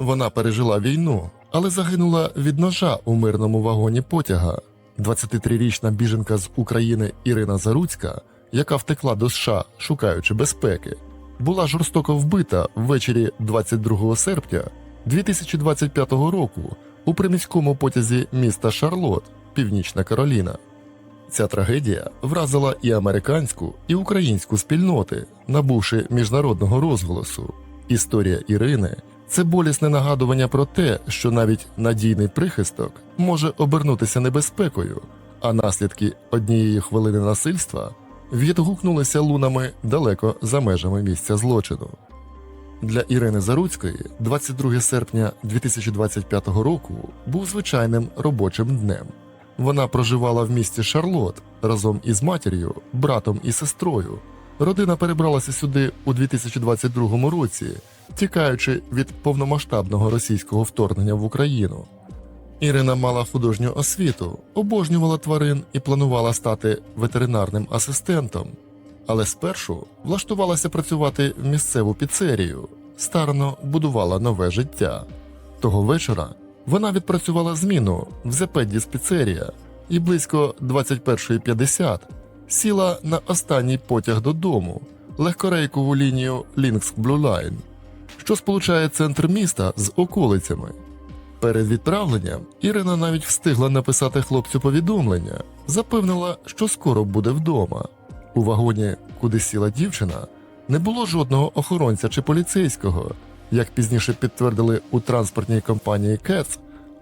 Вона пережила війну, але загинула від ножа у мирному вагоні потяга. 23-річна біженка з України Ірина Заруцька, яка втекла до США, шукаючи безпеки, була жорстоко вбита ввечері 22 серпня 2025 року у приміському потязі міста Шарлот, Північна Кароліна. Ця трагедія вразила і американську, і українську спільноти, набувши міжнародного розголосу. Історія Ірини це болісне нагадування про те, що навіть надійний прихисток може обернутися небезпекою, а наслідки однієї хвилини насильства відгукнулися лунами далеко за межами місця злочину. Для Ірини Заруцької 22 серпня 2025 року був звичайним робочим днем. Вона проживала в місті Шарлот разом із матір'ю, братом і сестрою. Родина перебралася сюди у 2022 році, тікаючи від повномасштабного російського вторгнення в Україну. Ірина мала художню освіту, обожнювала тварин і планувала стати ветеринарним асистентом, але спершу влаштувалася працювати в місцеву піцерію, старано будувала нове життя. Того вечора вона відпрацювала зміну в Зепедді з піцерія і близько 21.50 сіла на останній потяг додому легкорейкову лінію Lynx Blue Line, що сполучає центр міста з околицями. Перед відправленням Ірина навіть встигла написати хлопцю повідомлення, запевнила, що скоро буде вдома. У вагоні, куди сіла дівчина, не було жодного охоронця чи поліцейського. Як пізніше підтвердили у транспортній компанії КЕЦ,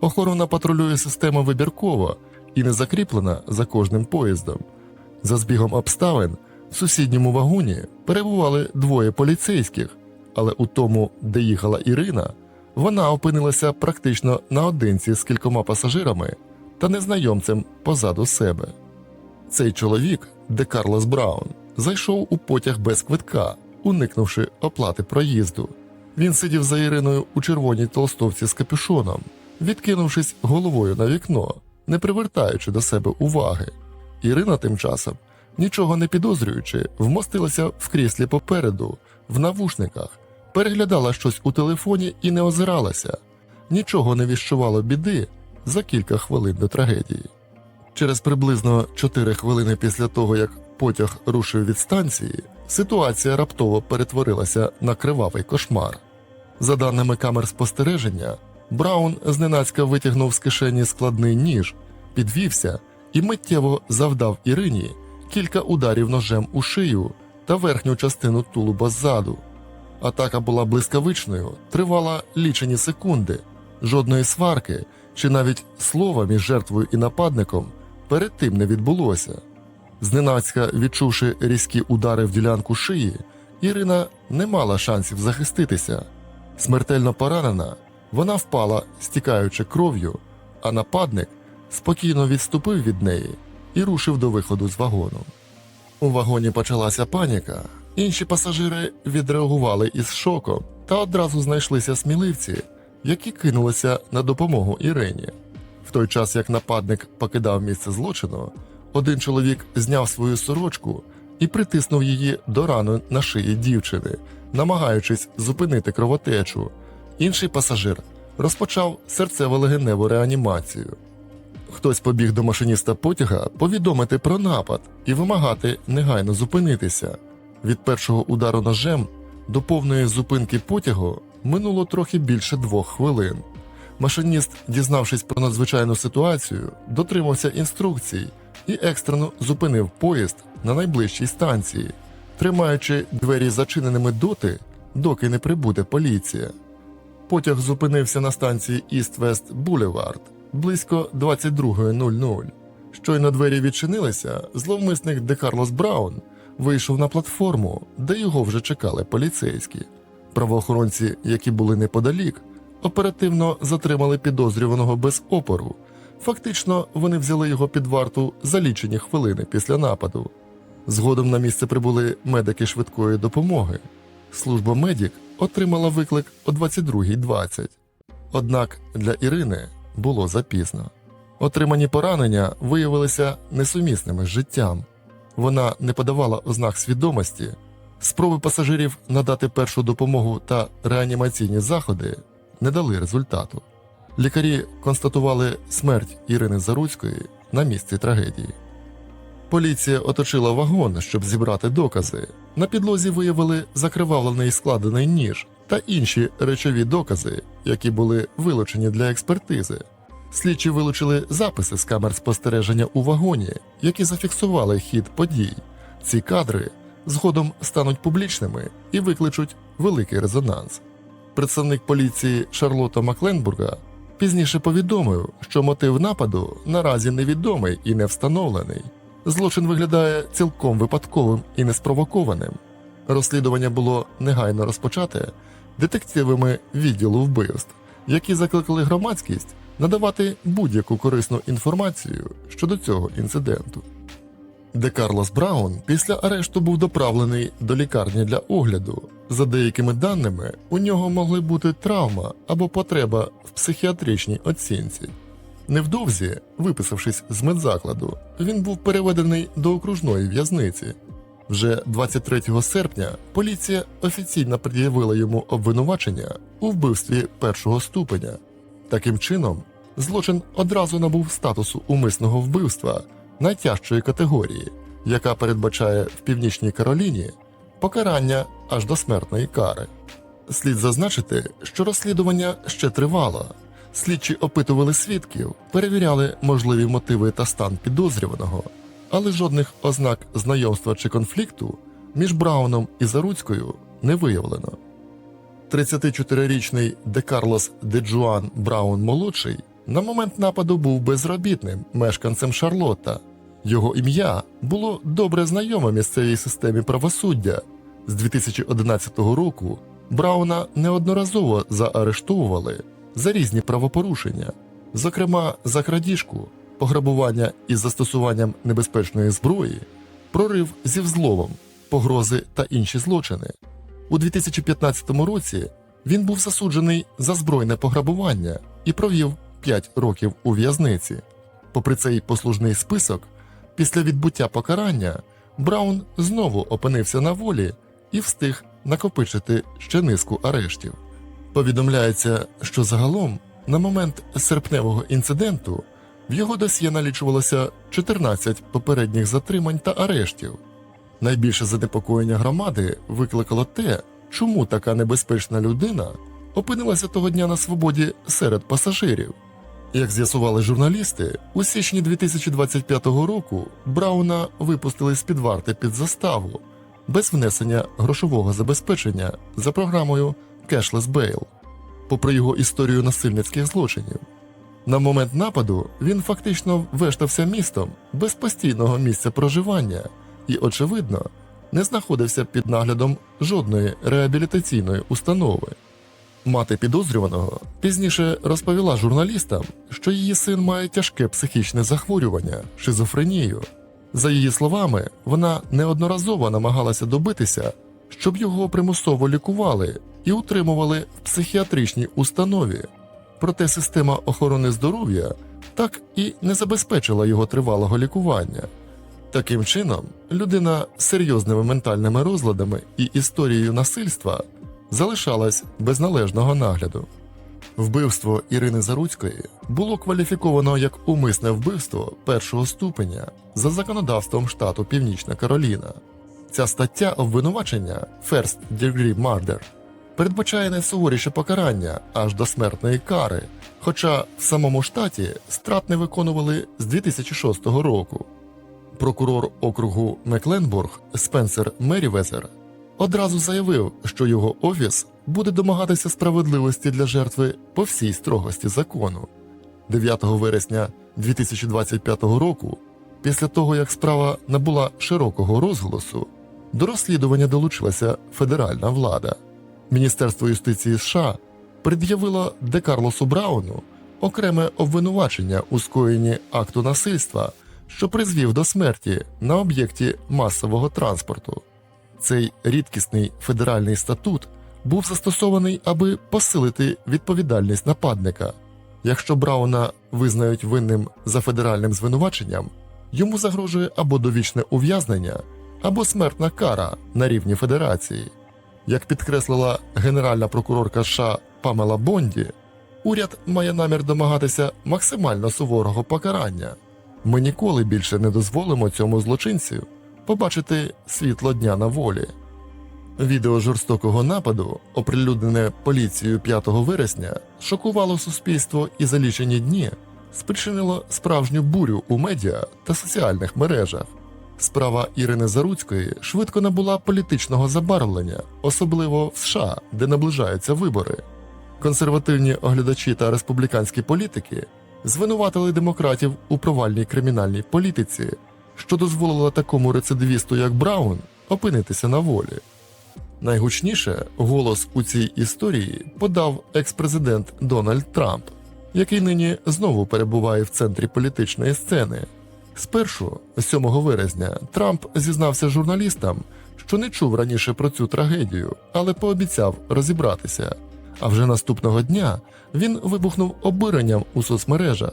охорона патрулює система вибіркова і не закріплена за кожним поїздом. За збігом обставин в сусідньому вагоні перебували двоє поліцейських, але у тому, де їхала Ірина, вона опинилася практично наодинці з кількома пасажирами та незнайомцем позаду себе. Цей чоловік, де Карлос Браун, зайшов у потяг без квитка, уникнувши оплати проїзду. Він сидів за Іриною у червоній толстовці з капюшоном, відкинувшись головою на вікно, не привертаючи до себе уваги. Ірина тим часом, нічого не підозрюючи, вмостилася в кріслі попереду, в навушниках, переглядала щось у телефоні і не озиралася. Нічого не віщувало біди за кілька хвилин до трагедії. Через приблизно 4 хвилини після того, як потяг рушив від станції, ситуація раптово перетворилася на кривавий кошмар. За даними камер спостереження, Браун зненацька витягнув з кишені складний ніж, підвівся і миттєво завдав Ірині кілька ударів ножем у шию та верхню частину тулуба ззаду. Атака була блискавичною, тривала лічені секунди, жодної сварки чи навіть слова між жертвою і нападником перед тим не відбулося. Зненацька відчувши різкі удари в ділянку шиї, Ірина не мала шансів захиститися. Смертельно поранена, вона впала, стікаючи кров'ю, а нападник спокійно відступив від неї і рушив до виходу з вагону. У вагоні почалася паніка. Інші пасажири відреагували із шоком та одразу знайшлися сміливці, які кинулися на допомогу Ірині. В той час, як нападник покидав місце злочину, один чоловік зняв свою сорочку і притиснув її до рани на шиї дівчини, намагаючись зупинити кровотечу. Інший пасажир розпочав серцево-легеневу реанімацію. Хтось побіг до машиніста потяга повідомити про напад і вимагати негайно зупинитися. Від першого удару ножем до повної зупинки потягу минуло трохи більше двох хвилин. Машиніст, дізнавшись про надзвичайну ситуацію, дотримався інструкцій і екстрено зупинив поїзд на найближчій станції, тримаючи двері зачиненими доти, доки не прибуде поліція. Потяг зупинився на станції Іст-Вест Булевард близько 22.00. Щойно двері відчинилися, зловмисник Де Карлос Браун вийшов на платформу, де його вже чекали поліцейські. Правоохоронці, які були неподалік, оперативно затримали підозрюваного без опору. Фактично, вони взяли його під варту за лічені хвилини після нападу. Згодом на місце прибули медики швидкої допомоги. Служба медик отримала виклик о 22.20. Однак для Ірини було запізно. Отримані поранення виявилися несумісними з життям. Вона не подавала ознак свідомості. Спроби пасажирів надати першу допомогу та реанімаційні заходи не дали результату. Лікарі констатували смерть Ірини Заруцької на місці трагедії. Поліція оточила вагон, щоб зібрати докази. На підлозі виявили закривавлений складений ніж та інші речові докази, які були вилучені для експертизи. Слідчі вилучили записи з камер спостереження у вагоні, які зафіксували хід подій. Ці кадри згодом стануть публічними і викличуть великий резонанс. Представник поліції Шарлота Макленбурга пізніше повідомив, що мотив нападу наразі невідомий і не встановлений. Злочин виглядає цілком випадковим і неспровокованим. Розслідування було негайно розпочате детективами відділу вбивств, які закликали громадськість надавати будь-яку корисну інформацію щодо цього інциденту. Де Карлос Браун після арешту був доправлений до лікарні для огляду. За деякими даними, у нього могли бути травма або потреба в психіатричній оцінці. Невдовзі, виписавшись з медзакладу, він був переведений до окружної в'язниці. Вже 23 серпня поліція офіційно пред'явила йому обвинувачення у вбивстві першого ступеня. Таким чином, злочин одразу набув статусу умисного вбивства найтяжчої категорії, яка передбачає в Північній Кароліні покарання аж до смертної кари. Слід зазначити, що розслідування ще тривало. Слідчі опитували свідків, перевіряли можливі мотиви та стан підозрюваного, але жодних ознак знайомства чи конфлікту між Брауном і Заруцькою не виявлено. 34-річний Де Карлос Де Джуан Браун молодший на момент нападу був безробітним мешканцем Шарлотта. Його ім'я було добре знайоме місцевій системі правосуддя. З 2011 року Брауна неодноразово заарештовували за різні правопорушення, зокрема за крадіжку, пограбування із застосуванням небезпечної зброї, прорив зі взловом, погрози та інші злочини. У 2015 році він був засуджений за збройне пограбування і провів 5 років у в'язниці. Попри цей послужний список, після відбуття покарання Браун знову опинився на волі і встиг накопичити ще низку арештів. Повідомляється, що загалом на момент серпневого інциденту в його досьє налічувалося 14 попередніх затримань та арештів. Найбільше занепокоєння громади викликало те, чому така небезпечна людина опинилася того дня на свободі серед пасажирів. Як з'ясували журналісти, у січні 2025 року Брауна випустили з під варти під заставу без внесення грошового забезпечення за програмою Cashless Bail, попри його історію насильницьких злочинів. На момент нападу він фактично вештався містом без постійного місця проживання і, очевидно, не знаходився під наглядом жодної реабілітаційної установи. Мати підозрюваного пізніше розповіла журналістам, що її син має тяжке психічне захворювання, шизофренію. За її словами, вона неодноразово намагалася добитися, щоб його примусово лікували і утримували в психіатричній установі. Проте система охорони здоров'я так і не забезпечила його тривалого лікування. Таким чином, людина з серйозними ментальними розладами і історією насильства залишалась без належного нагляду. Вбивство Ірини Заруцької було кваліфіковано як умисне вбивство першого ступеня за законодавством штату Північна Кароліна. Ця стаття обвинувачення First Degree Murder передбачає найсуворіше покарання аж до смертної кари, хоча в самому штаті страт не виконували з 2006 року. Прокурор округу Мекленбург Спенсер Мерівезер одразу заявив, що його офіс буде домагатися справедливості для жертви по всій строгості закону. 9 вересня 2025 року, після того як справа набула широкого розголосу, до розслідування долучилася федеральна влада. Міністерство юстиції США пред'явило Де Карлосу Брауну окреме обвинувачення у скоєнні акту насильства, що призвів до смерті на об'єкті масового транспорту. Цей рідкісний федеральний статут був застосований, аби посилити відповідальність нападника. Якщо Брауна визнають винним за федеральним звинуваченням, йому загрожує або довічне ув'язнення, або смертна кара на рівні федерації. Як підкреслила генеральна прокурорка США Памела Бонді, уряд має намір домагатися максимально суворого покарання. Ми ніколи більше не дозволимо цьому злочинцю побачити світло дня на волі. Відео жорстокого нападу, оприлюднене поліцією 5 вересня, шокувало суспільство і за лічені дні спричинило справжню бурю у медіа та соціальних мережах. Справа Ірини Заруцької швидко набула політичного забарвлення, особливо в США, де наближаються вибори. Консервативні оглядачі та республіканські політики звинуватили демократів у провальній кримінальній політиці, що дозволило такому рецидивісту, як Браун, опинитися на волі. Найгучніше голос у цій історії подав екс-президент Дональд Трамп, який нині знову перебуває в центрі політичної сцени. Спершу, 7 вересня, Трамп зізнався журналістам, що не чув раніше про цю трагедію, але пообіцяв розібратися. А вже наступного дня він вибухнув обуренням у соцмережах.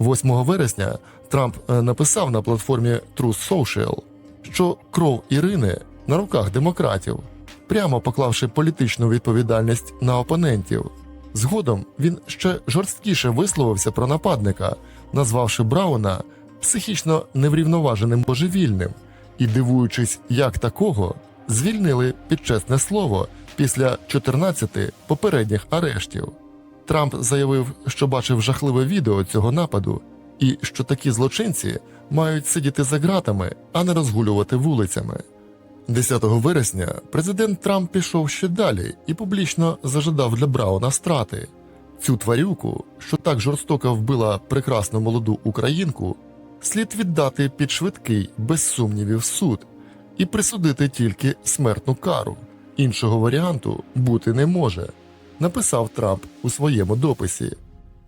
8 вересня Трамп е, написав на платформі Truth Social, що кров Ірини на руках демократів, прямо поклавши політичну відповідальність на опонентів. Згодом він ще жорсткіше висловився про нападника, назвавши Брауна психічно неврівноваженим божевільним і дивуючись, як такого звільнили під чесне слово після 14 попередніх арештів. Трамп заявив, що бачив жахливе відео цього нападу, і що такі злочинці мають сидіти за ґратами, а не розгулювати вулицями. 10 вересня президент Трамп пішов ще далі і публічно зажадав для Брауна страти. Цю тварюку, що так жорстоко вбила прекрасну молоду українку, слід віддати під швидкий, без сумнівів, суд і присудити тільки смертну кару. Іншого варіанту бути не може, написав Трамп у своєму дописі.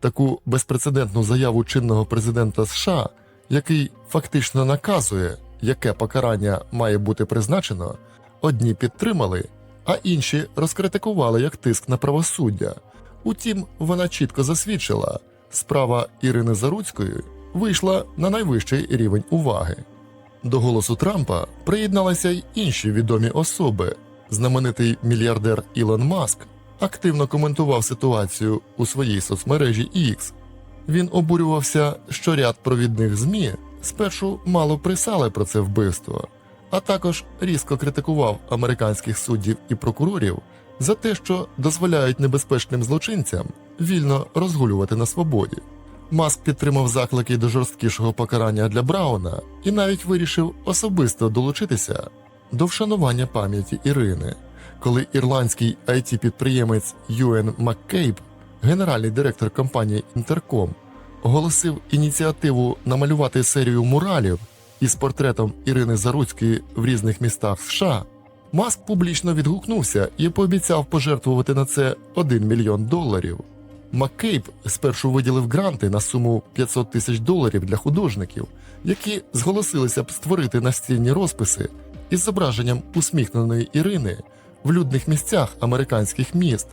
Таку безпрецедентну заяву чинного президента США, який фактично наказує, яке покарання має бути призначено, одні підтримали, а інші розкритикували як тиск на правосуддя. Утім, вона чітко засвідчила, справа Ірини Заруцької вийшла на найвищий рівень уваги. До голосу Трампа приєдналися й інші відомі особи. Знаменитий мільярдер Ілон Маск активно коментував ситуацію у своїй соцмережі X. Він обурювався, що ряд провідних ЗМІ спершу мало писали про це вбивство, а також різко критикував американських суддів і прокурорів за те, що дозволяють небезпечним злочинцям вільно розгулювати на свободі. Маск підтримав заклики до жорсткішого покарання для Брауна і навіть вирішив особисто долучитися до вшанування пам'яті Ірини, коли ірландський it підприємець Юен Маккейб, генеральний директор компанії Інтерком, оголосив ініціативу намалювати серію муралів із портретом Ірини Заруцької в різних містах США. Маск публічно відгукнувся і пообіцяв пожертвувати на це 1 мільйон доларів. Маккейб спершу виділив гранти на суму 500 тисяч доларів для художників, які зголосилися б створити настільні розписи із зображенням усміхненої Ірини в людних місцях американських міст.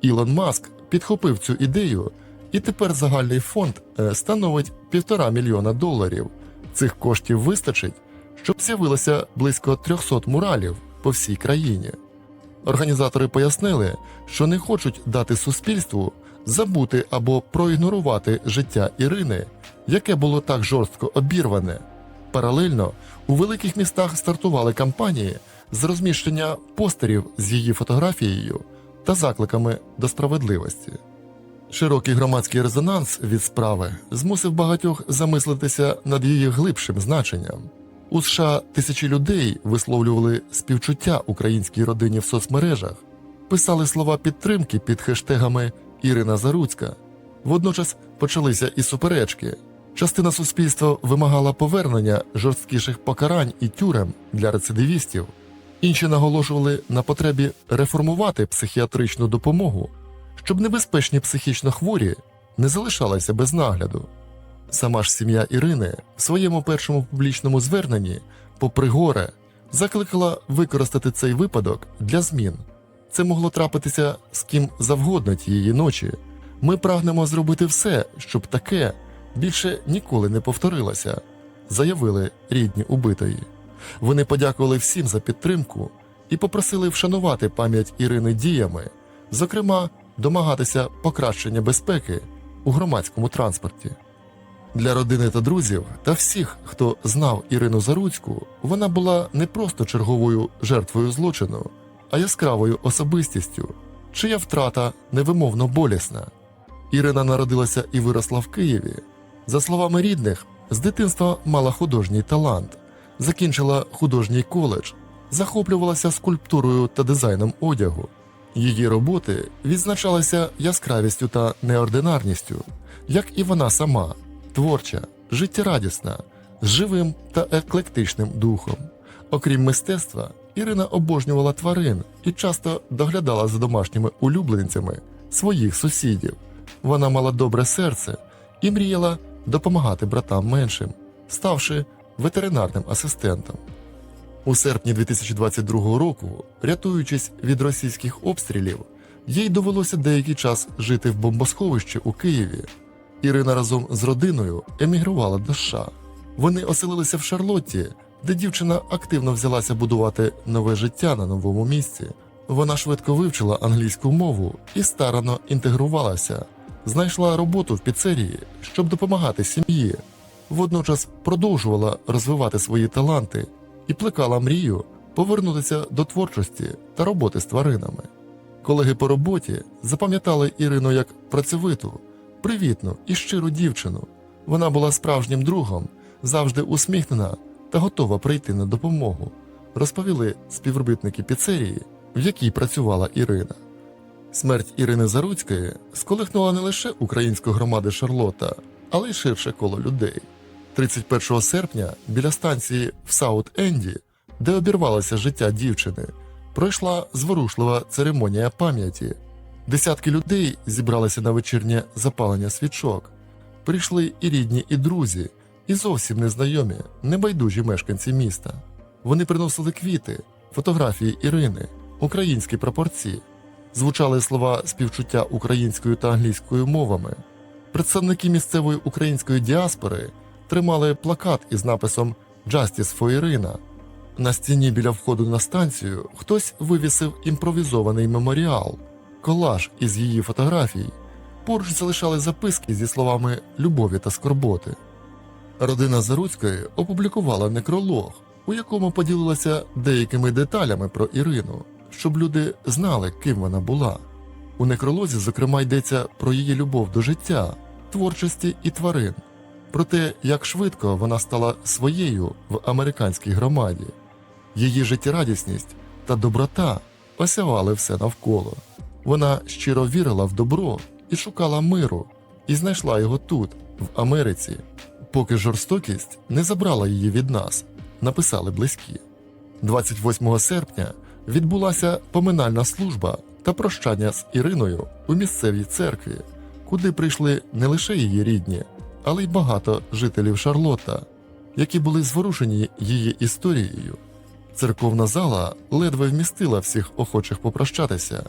Ілон Маск підхопив цю ідею, і тепер загальний фонд е, становить півтора мільйона доларів. Цих коштів вистачить, щоб з'явилося близько 300 муралів по всій країні. Організатори пояснили, що не хочуть дати суспільству забути або проігнорувати життя Ірини, яке було так жорстко обірване. Паралельно у великих містах стартували кампанії з розміщення постерів з її фотографією та закликами до справедливості. Широкий громадський резонанс від справи змусив багатьох замислитися над її глибшим значенням. У США тисячі людей висловлювали співчуття українській родині в соцмережах, писали слова підтримки під хештегами Ірина Заруцька. Водночас почалися і суперечки. Частина суспільства вимагала повернення жорсткіших покарань і тюрем для рецидивістів. Інші наголошували на потребі реформувати психіатричну допомогу, щоб небезпечні психічно хворі не залишалися без нагляду. Сама ж сім'я Ірини в своєму першому публічному зверненні, попри горе, закликала використати цей випадок для змін. Це могло трапитися з ким завгодно тієї ночі. Ми прагнемо зробити все, щоб таке більше ніколи не повторилося, заявили рідні убитої. Вони подякували всім за підтримку і попросили вшанувати пам'ять Ірини діями, зокрема домагатися покращення безпеки у громадському транспорті. Для родини та друзів та всіх, хто знав Ірину Заруцьку, вона була не просто черговою жертвою злочину, а яскравою особистістю, чия втрата невимовно болісна. Ірина народилася і виросла в Києві. За словами рідних, з дитинства мала художній талант, закінчила художній коледж, захоплювалася скульптурою та дизайном одягу. Її роботи відзначалися яскравістю та неординарністю, як і вона сама, творча, життєрадісна, з живим та еклектичним духом. Окрім мистецтва, Ірина обожнювала тварин і часто доглядала за домашніми улюбленцями своїх сусідів. Вона мала добре серце і мріяла допомагати братам меншим, ставши ветеринарним асистентом. У серпні 2022 року, рятуючись від російських обстрілів, їй довелося деякий час жити в бомбосховищі у Києві. Ірина разом з родиною емігрувала до США. Вони оселилися в Шарлотті, де дівчина активно взялася будувати нове життя на новому місці. Вона швидко вивчила англійську мову і старано інтегрувалася, знайшла роботу в піцерії, щоб допомагати сім'ї. Водночас продовжувала розвивати свої таланти і плекала мрію повернутися до творчості та роботи з тваринами. Колеги по роботі запам'ятали Ірину як працьовиту, привітну і щиру дівчину. Вона була справжнім другом, завжди усміхнена та готова прийти на допомогу, розповіли співробітники піцерії, в якій працювала Ірина. Смерть Ірини Заруцької сколихнула не лише українську громаду Шарлота, але й ширше коло людей. 31 серпня біля станції в Саут-Енді, де обірвалося життя дівчини, пройшла зворушлива церемонія пам'яті. Десятки людей зібралися на вечірнє запалення свічок. Прийшли і рідні, і друзі, і зовсім незнайомі, небайдужі мешканці міста. Вони приносили квіти, фотографії Ірини, українські прапорці, звучали слова співчуття українською та англійською мовами. Представники місцевої української діаспори тримали плакат із написом «Justice for Ірина». На стіні біля входу на станцію хтось вивісив імпровізований меморіал, колаж із її фотографій. Поруч залишали записки зі словами любові та скорботи. Родина Заруцької опублікувала некролог, у якому поділилася деякими деталями про Ірину, щоб люди знали, ким вона була. У некролозі, зокрема, йдеться про її любов до життя, творчості і тварин, про те, як швидко вона стала своєю в американській громаді. Її життєрадісність та доброта осявали все навколо. Вона щиро вірила в добро і шукала миру, і знайшла його тут, в Америці, поки жорстокість не забрала її від нас, написали близькі. 28 серпня відбулася поминальна служба та прощання з Іриною у місцевій церкві, куди прийшли не лише її рідні, але й багато жителів Шарлота, які були зворушені її історією. Церковна зала ледве вмістила всіх охочих попрощатися.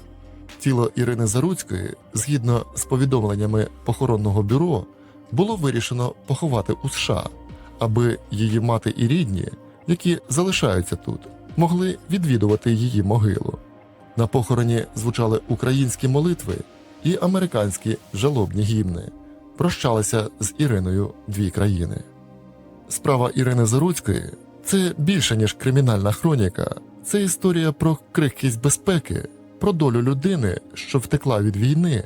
Тіло Ірини Заруцької, згідно з повідомленнями похоронного бюро, було вирішено поховати у США, аби її мати і рідні, які залишаються тут, могли відвідувати її могилу. На похороні звучали українські молитви і американські жалобні гімни. Прощалися з Іриною дві країни. Справа Ірини Заруцької це більше, ніж кримінальна хроніка, це історія про крихкість безпеки, про долю людини, що втекла від війни,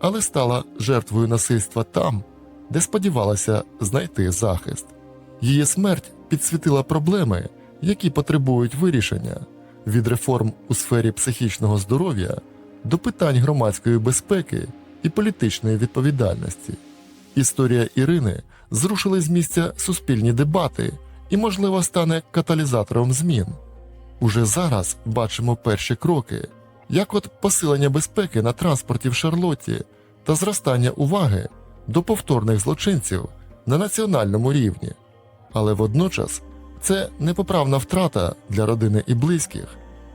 але стала жертвою насильства там, де сподівалася знайти захист. Її смерть підсвітила проблеми, які потребують вирішення від реформ у сфері психічного здоров'я до питань громадської безпеки і політичної відповідальності. Історія Ірини зрушили з місця суспільні дебати і, можливо, стане каталізатором змін. Уже зараз бачимо перші кроки, як от посилення безпеки на транспорті в Шарлотті та зростання уваги до повторних злочинців на національному рівні. Але водночас це непоправна втрата для родини і близьких,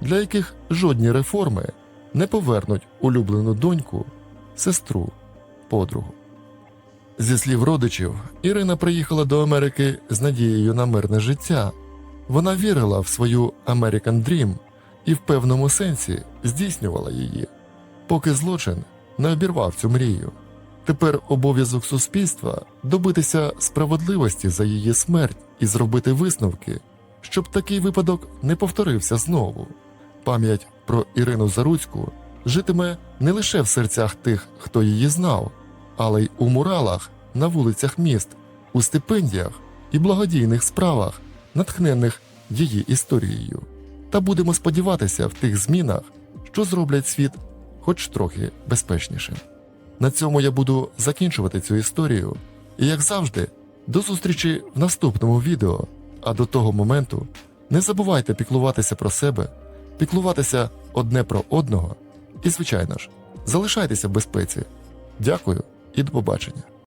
для яких жодні реформи не повернуть улюблену доньку, сестру, подругу. Зі слів родичів, Ірина приїхала до Америки з надією на мирне життя. Вона вірила в свою American Dream і в певному сенсі здійснювала її. Поки злочин не обірвав цю мрію. Тепер обов'язок суспільства добитися справедливості за її смерть і зробити висновки, щоб такий випадок не повторився знову. Пам'ять про Ірину Заруцьку житиме не лише в серцях тих, хто її знав, але й у муралах на вулицях міст, у стипендіях і благодійних справах, натхнених її історією. Та будемо сподіватися в тих змінах, що зроблять світ хоч трохи безпечнішим. На цьому я буду закінчувати цю історію. І як завжди, до зустрічі в наступному відео. А до того моменту не забувайте піклуватися про себе, піклуватися одне про одного і, звичайно ж, залишайтеся в безпеці. Дякую і до побачення.